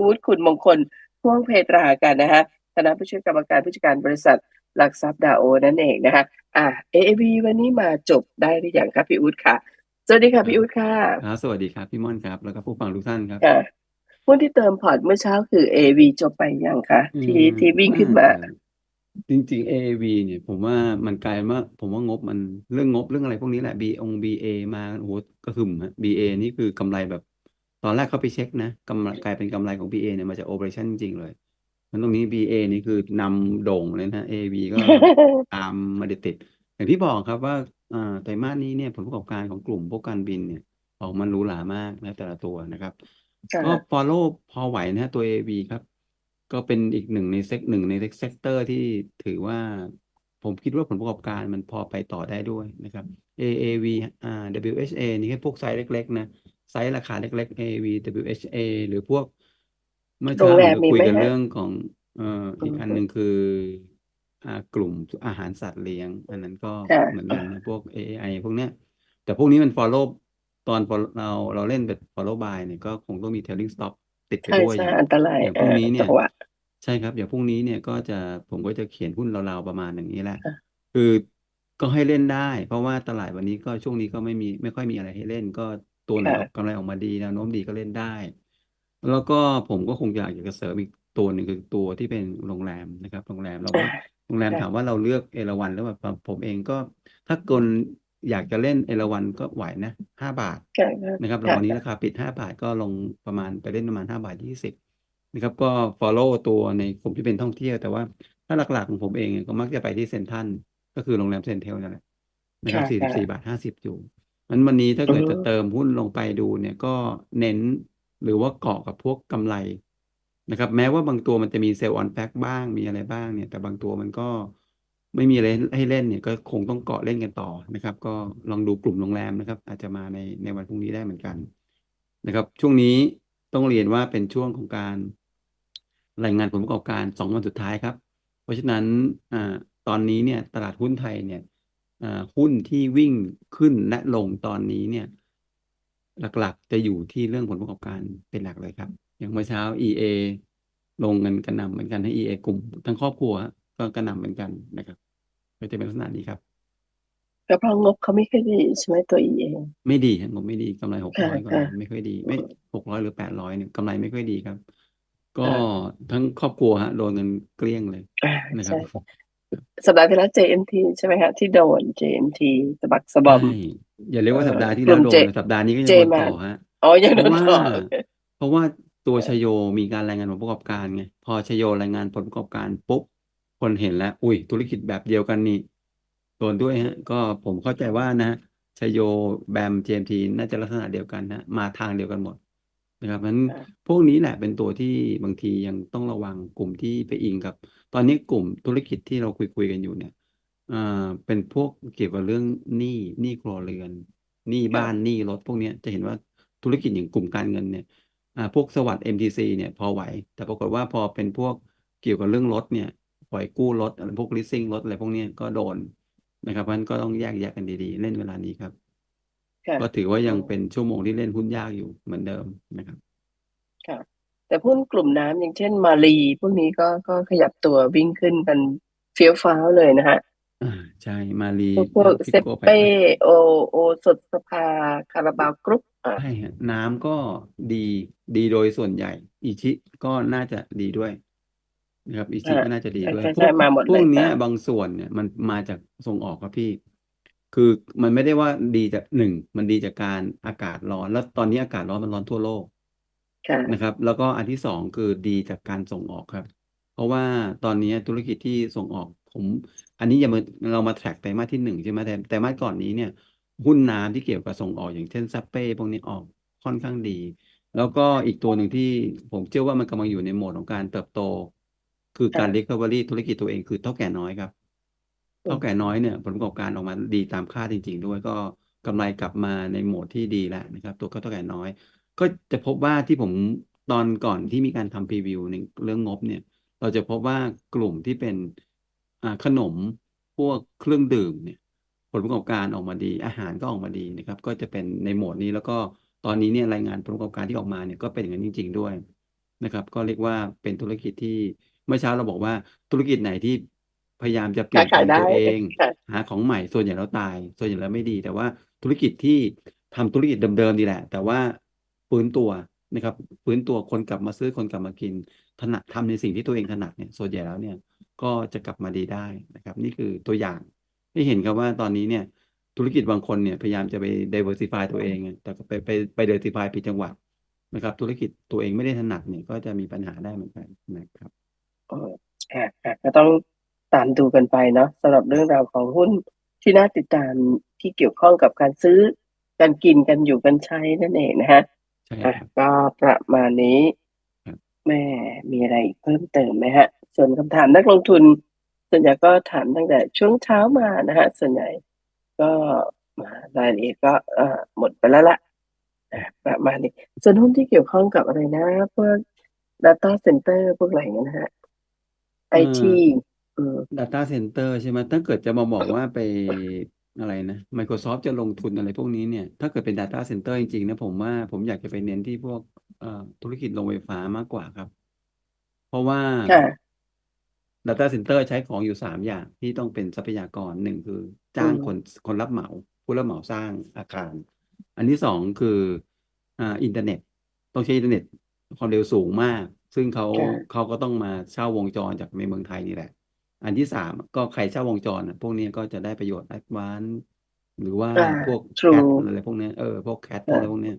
พูดคุณมงคลพ่วงเพตรากันนะคะคณะผู้ช่วยกรรมการผู้จัดการบริษัทหลักทรัพย์ดาโอนั่นเองนะคะอ่า AAV วันนี้มาจบได้หรือยังคะพี่อู๊ดค่ะ สวัสดีค่ะพี่อู๊ดค่ะครับสวัสดีครับพี่ม่อนครับ แล้วก็ผู้ฟังทุกท่านครับค่ะหุ้นที่เติมพอร์ตเมื่อเช้าคือ AV จบไปยังคะที่อืมที่วิ่งขึ้นมาจะจริงๆ AAV เนี่ยผมว่ามันกลายว่าผมว่างบมันเรื่องงบเรื่องอะไรพวกนี้แหละ B อง BA มาโอ้โหกระหึ่มฮะ BA นี่คือกำไรแบบ ตอนแรกเขาไปเช็คนะกำไรกลายเป็นกำไรของ BA เนี่ยมาจาก operation จริงๆเลยมันตรงนี้ BA นี่คือนำโด่งเลยนะ AAV ก็ตามมาติดๆอย่างที่บอกครับว่าอ่าไตรมาสนี้เนี่ยผลประกอบการของกลุ่มพวกการบินเนี่ยออกมาหรูหรามากนะแต่ละตัวนะครับค่ะก็ follow พอไหวนะฮะตัว AV ครับ ก็เป็นอีกหนึ่งในเซกหนึ่งในเซกเตอร์ที่ถือว่าผมคิดว่าผลประกอบการมันพอไปต่อได้ด้วยนะครับ AAV อ่า WHA นี่แค่พวกไซส์เล็ก ๆ นะ ไซส์ราคาเล็กๆ AAV WHA หรือพวก เมื่อโรเช้างแรผมมจะมีคุยไหมกันฮะเรื่องของเอ่ออีกอืมอันหนึ่งคืออ่ากลุ่มอาหารสัตว์เลี้ยง อันนั้นก็ค่ะ เหมือนกันนะพวก AI พวกเนี้ย แต่พวกนี้มัน follow ตอน follow เราเราเล่นแบบ follow by เนี่ยก็คงต้องมี trailing stop ติดไปใช่ด้วยอใช่ย่าง อันตรายอย่างพรุ่งอ่านี้เนี่จัยงหวะ ใช่ครับ อย่างพรุ่งนี้เนี่ยก็จะผมก็จะเขียนหุ้นราวๆประมาณอย่างนี้แหละ ค่ะ คือก็ให้เล่นได้ เพราะว่าตลาดวันนี้ก็ช่วงนี้ก็ไม่มีไม่ค่อยมีอะไรให้เล่นก็ ตัวไหนค่ะออกกำไรออกมาดีแนวโน้มดีก็เล่นได้ แล้วก็ผมก็คงอยากจะเสริมอีกตัวหนึ่งคือตัวที่เป็นโรงแรมนะครับ โรงแรมเราก็อ่าโรงแรมค่ะถามว่าเราเลือกเอราวัณหรือเปล่าผมเองก็ถ้าคนอยากจะเล่นเอราวัณก็ไหวนะห้าบาทค่ะนะครับรางค่ะวัลนี้ราคาปิดห้าบาทก็ลงประมาณไปเล่นประมาณห้าบาทยี่สิบนะครับก็ follow ตัวในกลุ่มที่เป็นท่องเที่ยวแต่ว่าถ้าหลักๆของผมเองเนี่ยก็มักจะไปที่เซ็นทรัลก็คือโรงแรมเซ็นเทลนั่นแหละนะครับค่ะสี่สิค่ะบสี่บาทห้าสิบอยู่ นั้นวันนี้ถ้าเกิดจะเติมหุ้นลงไปดูเนี่ยก็เน้นหรือว่าเกาะกับพวกกำไรนะครับ แม้ว่าบางตัวมันจะมีเซลล์ออนแฟกบ้างมีอะไรบ้างเนี่ย แต่บางตัวมันก็ไม่มีอะไรให้เล่นเนี่ยก็คงต้องเกาะเล่นกันต่อนะครับ ก็ลองดูกลุ่มโรงแรมนะครับ อาจจะมาในในวันพรุ่งนี้ได้เหมือนกันนะครับ ช่วงนี้ต้องเรียนว่าเป็นช่วงของการรายงานผลประกอบการสองวันสุดท้ายครับ เพราะฉะนั้นอ่าตอนนี้เนี่ยตลาดหุ้นไทยเนี่ย หุ้นที่วิ่งขึ้นและลงตอนนี้เนี่ย หลักๆจะอยู่ที่เรื่องผลประกอบการเป็นหลักเลยครับ อย่างเมื่อเช้า EA ลงเงินกระหน่ำเหมือนกันให้ EA กลุ่ม ทั้งครอบครัวก็กระหน่ำเหมือนกันนะครับ ก็จะเป็นลักษณะนี้ครับก็เพราะงบเขาไม่ค่อยดีใช่ไหมตัว EA ไม่ดีครับผมไม่ดีกำไรหกค่ะร้อยกว่าค่ะล้านไม่ค่อยดี ไม่หกร้อยหรือแปดร้อยเนี่ยกำไรไม่ค่อยดีครับ ก็ค่ะทั้งครอบครัวฮะโดนเงินเกลี้ยงเลยอ่านะครับใช่ สัปดาห์ที่แล้ว JMT ใช่ไหมคะที่โดน JMT สะบักสะบอใช่มอย่าเรียกว่าเอ่อสัปดาห์ที่กลุ่แล้วมโดนเจเลยสัปดาห์นี้ก็ยังเจโดนมาต่อฮะ อ๋อยังเพโดราะนว่าต่อเพราะว่าตัวชโยมีการรายงานผลประกอบการไงพอชโยรายงานผลประกอบการปุ๊บคนเห็นแล้ว อุ้ย ธุรกิจแบบเดียวกันนี่โดนด้วยฮะ ก็ผมเข้าใจว่านะชโยแบมเจมทีน่าจะลักษณะเดียวกันนะมาทางเดียวกันหมด นะครับนั้นค่ะพวกนี้แหละเป็นตัวที่บางทียังต้องระวังกลุ่มที่ไปอิงกับ ตอนนี้กลุ่มธุรกิจที่เราคุยคุยกันอยู่เนี่ยอ่าเป็นพวกเกี่ยวกับเรื่องหนี้หนี้ครัวเรือนหนี้ค่ะบ้านหนี้รถพวกเนี้ยจะเห็นว่าธุรกิจอย่างกลุ่มการเงินเนี่ยอ่าพวกสวัสด์ MTC เนี่ยพอไหว แต่ปรากฏว่าพอเป็นพวกเกี่ยวกับเรื่องรถเนี่ยปล่อยกู้รถอะไรพวก leasing รถอะไรพวกเนี้ยก็โดนนะครับเพราะฉะนั้นก็ต้องแยกแยะกันดีๆ เล่นเวลานี้ครับ ค่ะ ก็ถือว่าอืยังมเป็นชั่วโมงที่เล่นหุ้นยากอยู่เหมือนเดิมนะครับ ค่ะ แต่หุ้นกลุ่มน้ำอย่างเช่นมาลีพวกนี้ก็ก็ขยับตัววิ่งขึ้นกันเฟี้ยวฟ้าวเลยนะฮะอ่าใช่มารีพวกพวกพิเซโก้ไปเป้ไปโอโอสดสภาคาราบาวกรุ๊ปอ่าใช่ฮะน้ำก็ดีดีโดยส่วนใหญ่ อิชิก็น่าจะดีด้วยนะครับอิชิอ่าก็น่าจะดีใช่ด้วยใช่พวใช่กมาหมดพเลวกยเนี้ยค่ะบางส่วนเนี่ยมันมาจากส่งออกครับพี่ คือมันไม่ได้ว่าดีจากหนึ่งมันดีจากการอากาศร้อน แล้วตอนนี้อากาศร้อนมันร้อนทั่วโลกค่ะนะครับ แล้วก็อันที่สองคือดีจากการส่งออกครับ เพราะว่าตอนนี้ธุรกิจที่ส่งออกผม อันนี้อย่ามาเรามาแทร็กไตรมาสที่หนึ่งใช่ไหมแต่แต่มาสก่อนนี้เนี่ยหุ้นน้ำที่เกี่ยวกับส่งออกอย่างเช่นซัปเป้พวกนี้ออกค่อนข้างดี แล้วก็อีกตัวหนึ่งที่ผมเชื่อว่ามันกำลังอยู่ในโหมดของการเติบโต คือการค่ะ recovery ธุรกิจตัวเองคือเท่าแก่น้อยครับอื เท่าแก่น้อยเนี่ยผลประกอบการออกมาดีตามคาดจริง ๆ ด้วยก็กำไรกลับมาในโหมดที่ดีแล้วนะครับ ตัวเท่าแก่น้อย ก็จะพบว่าที่ผมตอนก่อนที่มีการทำพรีวิวในเรื่องงบเนี่ย เราจะพบว่ากลุ่มที่เป็นขนมพวกเครื่องดื่มเนี่ย ผลประกอบการออกมาดี อาหารก็ออกมาดีนะครับ ก็จะเป็นในโหมดนี้แล้วก็ตอนนี้เนี่ยรายงานผลประกอบการที่ออกมาเนี่ยก็เป็นอย่างนั้นจริง ๆ ด้วยนะครับ ก็เรียกว่าเป็นธุรกิจที่เมื่อเช้าเราบอกว่าธุรกิจไหนที่ พยายามจะเปลี่ค้ายนแปลขายงได้ตัวเองค่ะหาของใหม่ส่วนใหญ่แล้วตาย ส่วนใหญ่แล้วไม่ดี แต่ว่าธุรกิจที่ทำธุรกิจเดิมๆนี่แหละ แต่ว่าฟื้นตัวนะครับฟื้นตัวคนกลับมาซื้อคนกลับมากินถนัดทำในสิ่งที่ตัวเองถนัดเนี่ยส่วนใหญ่แล้วเนี่ยก็จะกลับมาดีได้นะครับ นี่คือตัวอย่างให้เห็นครับว่าตอนนี้เนี่ยธุรกิจบางคนเนี่ยพยายามจะไป diversify ตัวเองอะแต่ก็ไปไปไป diversify ผิดจังหวะนะครับ ธุรกิจตัวเองไม่ได้ถนัดเนี่ยก็จะมีปัญหาได้เหมือนกันนะครับเออค่ะค่ะก็ต้อง ตามดูกันไปเนาะสำหรับเรื่องราวของหุ้นที่น่าติดตามที่เกี่ยวข้องกับการซื้อการกินกันอยู่กันใช้นั่นเองนะฮะใช่อะครับก็ประมาณนี้ครับแม่มีอะไรอีกเพิ่มเติมไหมฮะ ส่วนคำถามนักลงทุน ส่วนใหญ่ก็ถามตั้งแต่ช่วงเช้ามานะฮะ ส่วนใหญ่ก็มารายละเอียดก็เอ่อหมดไปแล้วละอะประมาณนี้ ส่วนหุ้นที่เกี่ยวข้องกับอะไรนะพวก data center พวกอะไรอย่างเงี้ยนะฮะไอเอ่อทีอืม data center ใช่ไหมถ้าเกิดจะมาบอกว่าไปอะไรนะ Microsoft จะลงทุนอะไรพวกนี้เนี่ย ถ้าเกิดเป็น data center จริงๆนะผมว่าผมอยากจะไปเน้นที่พวกเอ่อธุรกิจโรงไฟฟ้ามากกว่าครับ เพราะว่าค่ะ data center ใช้ของอยู่สามอย่างที่ต้องเป็นทรัพยากรหนึ่งคืออืจ้างมคนคนรับเหมา ผู้รับเหมาสร้างอาคาร อันที่สองคืออ่าอินเทอร์เน็ต ต้องใช้อินเทอร์เน็ตความเร็วสูงมาก ซึ่งเขาค่ะเขาก็ต้องมาเช่าวงจรจากในเมืองไทยนี่แหละ อันที่สามก็ใครเช่าวงจรอะพวกนี้ก็จะได้ประโยชน์แอดวานหรือว่าอ่าพวก true แคทอะไรพวกเนี้ยเออพวกแคทพวกอ่าอะไรพวกเนี้ย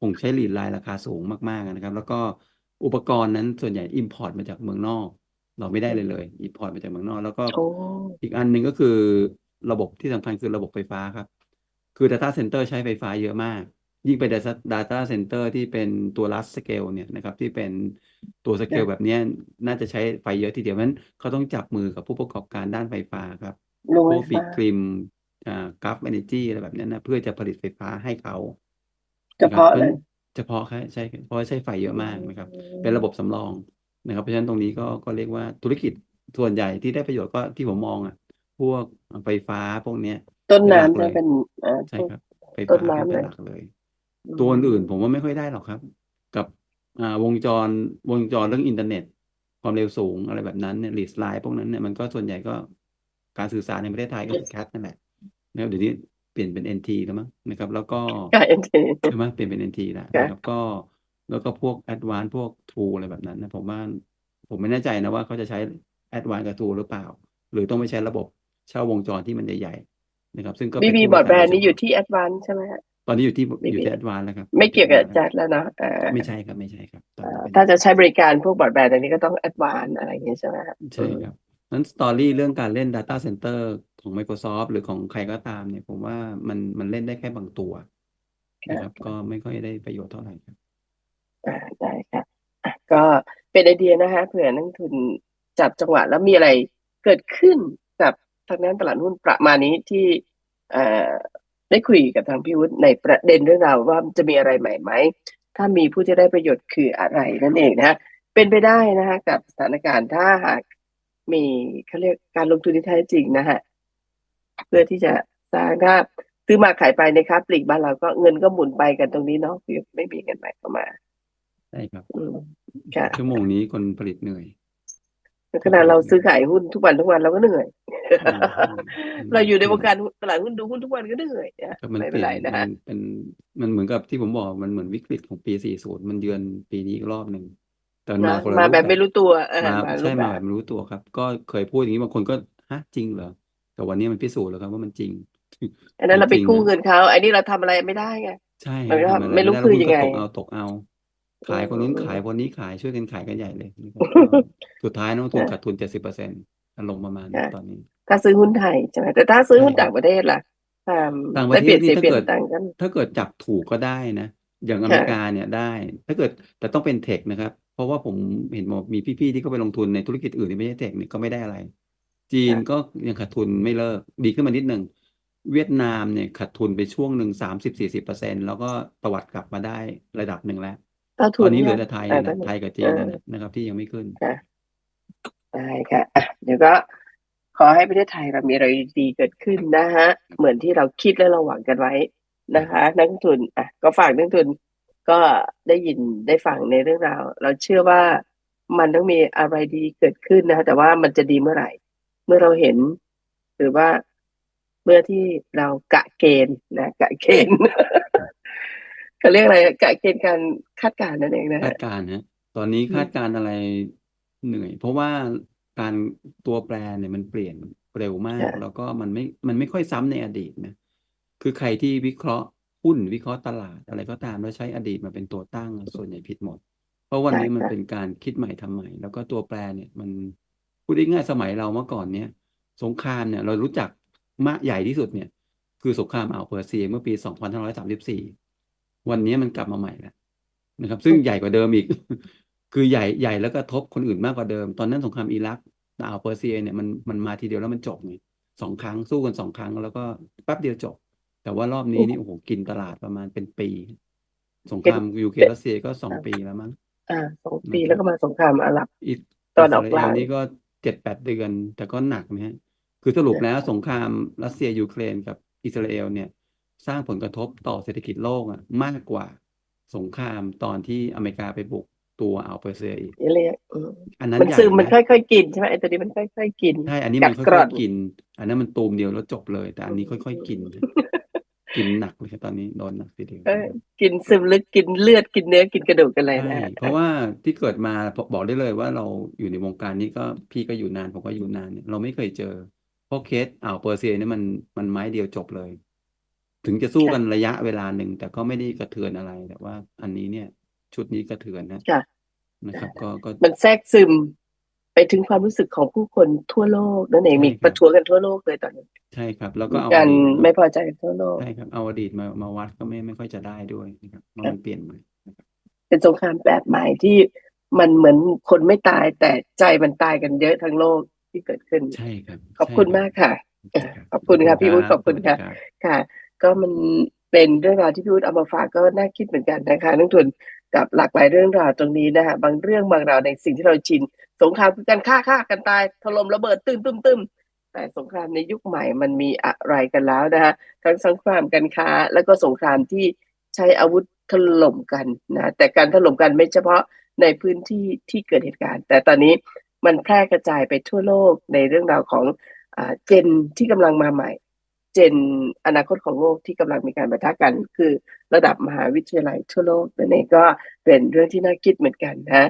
คงใช้ลีดไลน์ราคาสูงมากๆนะครับ แล้วก็อุปกรณ์นั้นส่วนใหญ่อิมพอร์ตมาจากเมืองนอก เราไม่ได้เลยเลยอิมพอร์ตมาจากเมืองนอก แล้วก็โอ้อีกอันหนึ่งก็คือระบบที่สำคัญคือระบบไฟฟ้าครับ คือ Data Center ใช้ไฟฟ้าเยอะมาก ยิ่งเป็น Data Data Center ที่เป็นตัว large scale เนี่ยนะครับที่เป็นตัวสเกลค่ะแบบเนี้ยน่าจะใช้ไฟเยอะทีเดียวเพราะฉะนั้นเขาต้องจับมือกับผู้ประกอบการด้านไฟฟ้าครับโรงพไฟวกบิ๊ฟ้ากกริมอ่ากราฟเอเนจีอะไรแบบเนี้ยนะเพื่อจะผลิตไฟฟ้าให้เขาเฉนะครับพาะเพราะฉะเลนั้นยเฉพาะแค่ใช่เพราะว่าใช้ไฟเยอือะมากนะครับมเป็นระบบสำรองนะครับ เพราะฉะนั้นตรงนี้ก็ก็เรียกว่าธุรกิจส่วนใหญ่ที่ได้ประโยชน์ก็ที่ผมมองอะ พวกไฟฟ้าพวกเนี้ย ต้นเป็นหลักน้ำเลจะยเป็นเอ่อใช่พวกครับไฟต้นฟ้าเป็นน้ำเป็เลนยหลักเลยอื ตัวอื่นๆผมมว่าไม่ค่อยได้หรอกครับ กับอ่าวงจรวงจรเรื่องอินเทอร์เน็ต ความเร็วสูงอะไรแบบนั้นเนี่ยลีสไลน์พวกนั้นเนี่ยมันก็ส่วนใหญ่ก็การสื่อสารในประเทศไทยก็คือแคทนั่นแหละนะครับเดี๋ยวนี้เปลี่ยนเป็น NT แล้วมั้งนะครับ แล้วก็ค่ะเอ็นทีใช่ไหมเปลี่ยนเป็น NT แล้วค่ะนะครับก็แล้วก็พวก Advance พวก True อะไรแบบนั้นนะผมว่าผมไม่แน่ใจนะว่าเขาจะใช้ Advance กับ True หรือเปล่า หรือต้องไปใช้ระบบเช่าวงจรที่มันใหญ่ๆนะครับ ซึ่งก็บีเป็นบีผู้บบอร์ริดแบรการนโดยด์เฉนี่อยู่พาะที่แอดวานซ์ใช่ไหมฮะ ตอนนี้อยู่ที่บีอยู่บีที่ Advance แล้วครับอไม่ยู่ที่เกี่ยวกับ Advance จัดแล้วเนาะอ่าไม่ใช่ครับไม่ใช่ครับตอนอ่านี้เป็นถ้าจะใช้บริการพวกบอร์ดแบรนด์อันนี้ก็ต้องแอดวานซ์อะไรอย่างเงี้ยใช่ไหมฮะอืใช่มครับนั้นสตอรี่เรื่องการเล่น Data Center ของ Microsoft หรือของใครก็ตามเนี่ย ผมว่ามันมันเล่นได้แค่บางตัวค่ะนะครับ ก็ไม่ค่อยได้ประโยชน์เท่าไหร่ครับอ่าได้ค่ะอะก็เป็นไอเดียนะคะเผื่อนักลงทุนจับจังหวะแล้วมีอะไรเกิดขึ้นกับทางด้านตลาดหุ้นประมาณนี้ที่เอ่อ ได้คุยกับทางพี่วุฒิในประเด็นเรื่องราวว่าจะมีอะไรใหม่ไหม ถ้ามีผู้ที่ได้ประโยชน์คืออะไรนั่นเองนะฮะเป็นไปได้นะคะกับสถานการณ์ถ้าหากมีเขาเรียกการลงทุนที่แท้จริงนะฮะเพื่อที่จะสร้างถ้าซื้อมาขายไปในค้าปลีกบ้านเราก็เงินก็หมุนไปกันตรงนี้เนาะคือไม่มีเงินใหม่เข้ามาใช่ครับอืมค่ะชั่วโมงนี้คนผลิตเหนื่อย ขนาดเราซื้อขายหุ้นทุกวันทุกวันเราก็เหนื่อยอืมอืมอืมเราอยู่ในวงใช่การตลาดหุ้นดูหุ้นทุกวันก็เหนื่อยนะก็มันไม่เปเป็นลี่ยนไรนะมัฮะนเป็นมันเหมือนกับที่ผมบอกมันเหมือนวิกฤตของปี 40 มันเยือนปีนี้อีกรอบหนึ่งแต่มันนะมาคนละมารูปแบบแบไม่บรู้ตัวเออมามารูใช่ปแบมาแบบบไม่รู้ตัวครับ ก็เคยพูดอย่างนี้บางคนก็ฮะจริงเหรอแต่วันนี้มันพิสูจน์แล้วครับว่ามันจริง อันนั้นมัเรานไปจริงกู้อะเงินเขาอันนี้เราทำอะไรไม่ได้ไงใช่มันก็ทำอะไรไม่ไม่รู้ได้คืแล้วอหุ้นยังก็ไงตกเอาตกเอา ขายคนนู้นอืมขายคนนี้ขายช่วยกันขายกันใหญ่เลยนะครับก็สุดท้ายนักลงทุนค่ะขาดทุน70%อารมณ์ประมาณนี้ค่ะตอนนี้ ถ้าซื้อหุ้นไทยใช่ไหมแต่ถ้าซื้อใช่หุ้นครัต่าบงประเทศล่ะอ่าต่างปได้ระเทเปลี่ศยนเสีนี่ยถ้าเปลี่ยนเกิดต่างกันถ้าเกิดจับถูกก็ได้นะ อย่างอเมค่ะริกาเนี่ยได้ ถ้าเกิดแต่ต้องเป็นเทคนะครับ เพราะว่าผมเห็นบอกมีพี่ๆที่เขาไปลงทุนในธุรกิจอื่นที่ไม่ใช่เทคเนี่ยก็ไม่ได้อะไร จีนค่ะก็ยังขาดทุนไม่เลิกดีขึ้นมานิดหนึ่งเวียดนามเนี่ยขาดทุนไปช่วงหนึ่งสามสิบสี่สิบเปอร์เซ็นแล้วก็ตวัดกลับมาได้ระดับหนึ่งแล้ว เท่าตทุอนนนี้เหลืยัองแต่ไทยอ่าเนี่ยตอนนี้นะไทยกับจีเอนอนั่นนะนะครับ ที่ยังไม่ขึ้น ค่ะได้ค่ะอะ เดี๋ยวก็ขอให้ประเทศไทยเรามีอะไรดีๆเกิดขึ้นนะฮะ เหมือนที่เราคิดและเราหวังกันไว้นะคะ นักลงทุนอะก็ฝากนักลงทุนก็ได้ยินได้ฟังในเรื่องราว เราเชื่อว่ามันต้องมีอะไรดีเกิดขึ้นนะคะแต่ว่ามันจะดีเมื่อไหร่ เมื่อเราเห็น หรือว่าเมื่อที่เรากะเกณฑ์นะกะเกณฑ์ เขาเรียกอะไรกะเกณฑ์การคาดการณ์นั่นเองนะคาฮะ ดการณ์ฮะตอนนี้อืม คาดการณ์อะไรเหนื่อย เพราะว่าการตัวแปรเนี่ยมันเปลี่ยนเร็วมากค่ะแล้วก็มันไม่มันไม่ค่อยซ้ำในอดีตนะคือใครที่วิเคราะห์หุ้นวิเคราะห์ตลาดอะไรก็ตามแล้วใช้อดีตมาเป็นตัวตั้งส่วนใหญ่ผิดหมด เพราะวันใช่นี้มันค่ะเป็นการคิดใหม่ทำใหม่ แล้วก็ตัวแปรเนี่ยมันพูดง่ายๆสมัยเราเมื่อก่อนเนี่ย สงครามเนี่ยเรารู้จักมากใหญ่ที่สุดเนี่ย คือสงครามอ่าวเปอร์เซียเมื่อปี 2534 วันนี้มันกลับมาใหม่แล้วนะครับ ซึ่งใหญ่กว่าเดิมอีก คือใหญ่ใหญ่แล้วก็ทบคนอื่นมากกว่าเดิม ตอนนั้นสงครามอิรักอ่าวเปอร์เซียเนี่ยมันมันมาทีเดียวแล้วมันจบไงสองครั้งสู้กันสองครั้ง แล้วก็แป๊บเดียวจบ แต่ว่ารอบนี้นี่โอ้โหกินตลาดประมาณเป็นปี สงครามยูเครนรัสเซียก็สองปีแล้วมั้งอ่าสองปีนะครับแล้วก็มาสงครามอาหรับอิตอนออิอกสกราลาเอลงนี่ก็เจ็ดแปดเดือน แต่ก็หนักนะฮะคือสรุปแล้วสงครามรัสเซียยูเครนกับอิสราเอลเนี่ย สร้างผลกระทบต่อเศรษฐกิจโลกอะมากกว่าสงครามตอนที่อเมริกาไปบุกตัวอ่าวเปอร์เซียอีกนี่เรียกอืมอันนั้นมันใหญ่ซึมมันนะค่อยๆกินใช่ไหมไอ้ตัวนี้มันค่อยๆกินใช่อันนี้กัมัดนค่กร่ออยนๆกิน อันนั้นมันตูมเดียวแล้วจบเลย แต่อันนี้อืมค่อยๆกินนะกินหนักเลยครับตอนนี้โดนหนักทีเดียวเออนะครับกินซึมลึกกินเลือดกินเนื้อกินกระดูกกันเลยใช่นะฮะเพราะว่าที่เกิดมาบอกได้เลยว่าเราอยู่ในวงการนี้ก็พี่ก็อยู่นานผมก็อยู่นานเนี่ยเราไม่เคยเจอเพราะเคสอ่าวเปอร์เซียเนี่ยมันมันไม้เดียวจบเลย ถึงจะสู้ค่ะกันระยะเวลาหนึ่งแต่ก็ไม่ได้กระเทือนอะไรแต่ว่า อันนี้เนี่ย ชุดนี้กระเทือนนะค่ะนะครับ ก็ก็มันแทรกซึมไปถึงความรู้สึกของผู้คนทั่วโลกนั่นเองใช่มีคปรับระท้วงกันทั่วโลกเลยตอนนี้ใช่ครับ แล้วก็มีเอากาอรดีตไม่มาพอใจกันทั่วโลกใช่ครับเอาอดีตมามาวัดก็ไม่ไม่ค่อยจะได้ด้วยนะครับเพราะมันเปลี่ยนใหม่นะครับเป็นสงครามแบบใหม่ที่มันเหมือนคนไม่ตายแต่ใจมันตายกันเยอะทั้งโลกที่เกิดขึ้นใช่ครับ ขอบใช่คุณครับมากค่ะใช่ครับขอบคุณค่ะพี่วุฒิรัขอบคุณสวัสดีค่ะรับค่ะ ก็มันเป็นเรื่องราวที่พี่วุฒิเอามาฝากก็น่าคิดเหมือนกันนะคะนักทุนกับหลากหลายเรื่องราวตรงนี้นะคะบางเรื่องบางราวในสิ่งที่เราชินสงครามคือการฆ่าฆ่ากันตายถล่มระเบิดตึมตึมตึมแต่สงครามในยุคใหม่มันมีอะไรกันแล้วนะคะทั้งสงครามการค้า แล้วก็สงครามที่ใช้อาวุธถล่มกันนะแต่การถล่มกันไม่เฉพาะในพื้นที่ที่เกิดเหตุการณ์ แต่ตอนนี้มันแพร่กระจายไปทั่วโลกในเรื่องราวของอเจนที่กำลังมาใหม่ เจนอนาคตของโลกที่กำลังมีการปะทะกัน คือระดับมหาวิทยาลัยทั่วโลกนั่นเองก็เป็นเรื่องที่น่าคิดเหมือนกันนะ